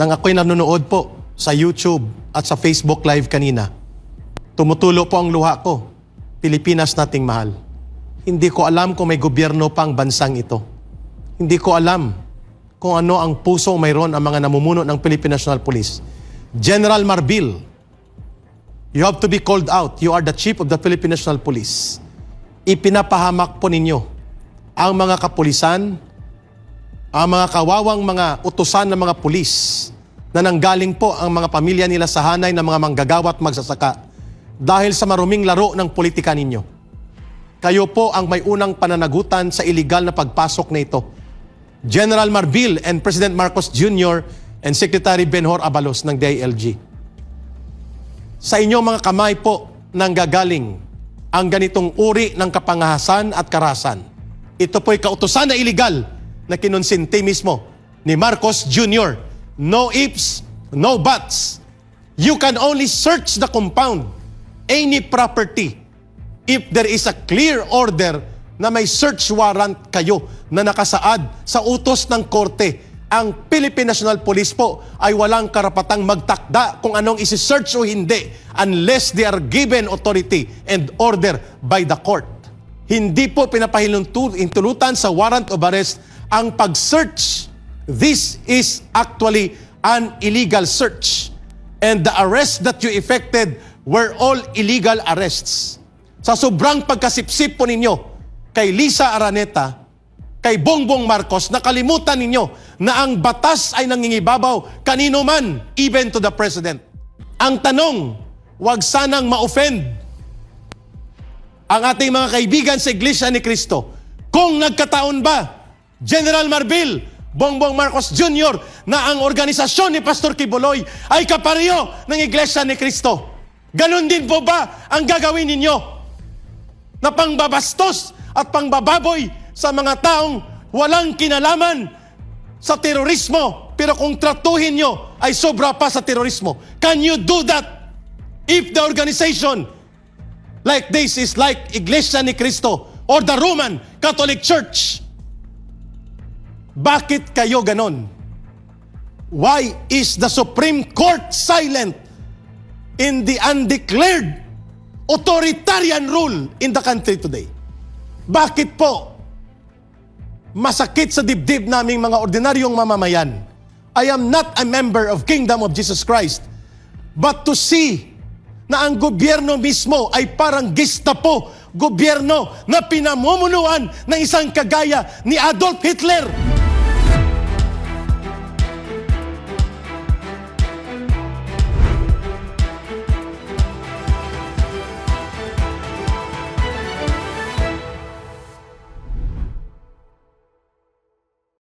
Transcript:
nang ako'y nanonood po sa YouTube at sa Facebook Live kanina, tumutulo po ang luha ko. Pilipinas nating mahal. Hindi ko alam kung may gobyerno pang bansang ito. Hindi ko alam kung ano ang puso mayroon ang mga namumuno ng Philippine National Police. General Marbil, you have to be called out. You are the chief of the Philippine National Police. Ipinapahamak po ninyo ang mga kapulisan, ang mga kawawang mga utusan ng mga pulis na nanggaling po ang mga pamilya nila sa hanay ng mga manggagawa at magsasaka dahil sa maruming laro ng politika ninyo. Kayo po ang may unang pananagutan sa iligal na pagpasok na ito. General Marbil and President Marcos Jr. and Secretary Benhor Abalos ng DILG. Sa inyong mga kamay po nanggagaling ang ganitong uri ng kapangahasan at karasan. Ito po'y kautusan na iligal na kinonsinti mismo ni Marcos Jr. No ifs, no buts. You can only search the compound, any property, if there is a clear order na may search warrant kayo na nakasaad sa utos ng korte. Ang Philippine National Police po ay walang karapatang magtakda kung anong isi-search o hindi unless they are given authority and order by the court. Hindi po pinapahintulutan sa warrant of arrest ang pag-search. This is actually an illegal search. And the arrests that you effected were all illegal arrests. Sa sobrang pagkasipsip po ninyo kay Lisa Araneta, kay Bongbong Marcos, nakalimutan ninyo na ang batas ay nangingibabaw kanino man, even to the President. Ang tanong, wag sanang ma-offend ang ating mga kaibigan sa Iglesia ni Cristo. Kung nagkataon ba, General Marbil, Bongbong Marcos Jr., na ang organisasyon ni Pastor Kibuloy ay kapareho ng Iglesia ni Cristo. Ganon din po ba ang gagawin ninyo? Na pangbabastos at pangbababoy sa mga taong walang kinalaman sa terorismo, pero kung tratuhin nyo ay sobra pa sa terorismo. Can you do that if the organization like this is like Iglesia ni Cristo or the Roman Catholic Church? Bakit kayo ganon? Why is the Supreme Court silent in the undeclared authoritarian rule in the country today? Bakit po masakit sa dibdib naming mga ordinaryong mamamayan? I am not a member of Kingdom of Jesus Christ, but to see na ang gobyerno mismo ay parang Gestapo, gobyerno na pinamumunuan ng isang kagaya ni Adolf Hitler.